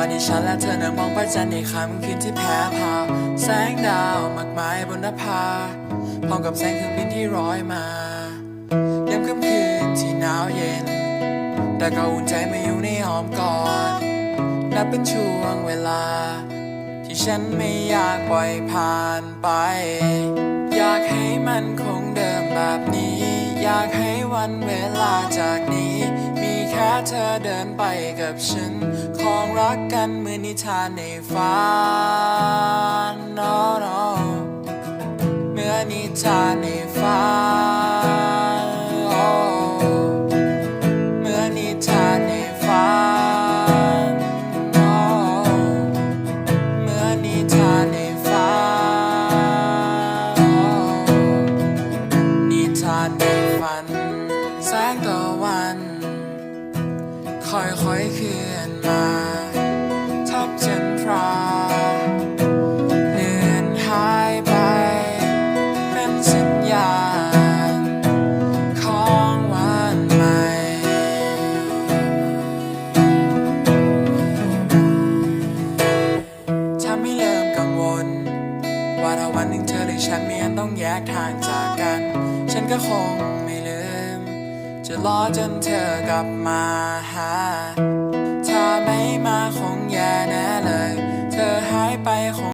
วันที่ฉันและเธอนั่งมองพระจันทร์ในค่ำคืนที่แพ้พาแสงดาวมากมายบนนภาพร้อมกับแสงเครื่องบินที่ร้อยมายามค่ำคืนที่หนาวเย็น แต่ก็อุ่นใจมาอยู่ในอ้อมกอดนับเป็นช่วงเวลา ที่ฉันไม่อยากปล่อยผ่านไป อยากให้มันคงเดิมแบบนี้ อยากให้วันเวลาจากนี้ เธอเดินไปกับฉัน ของรักกันเหมือนนิทานในฝัน no, no เหมือนนิทานในฝัน oh เหมือนนิทานในฝัน oh เหมือนนิทานในฝัน oh นิทานในฝันแสงตะวัน ค่อยๆเคลื่อนมาทับจันทราเลือนหายไป เป็นสัญญาณของวันใหม่ทำให้เริ่มกังวล ว่าถ้าวันหนึ่งเธอหรือฉันมีอันต้องแยกทางจากกัน ฉันก็คง จะรอจนเธอกลับมาหา ถ้าไม่มาคงแย่แน่เลย เธอหายไปคง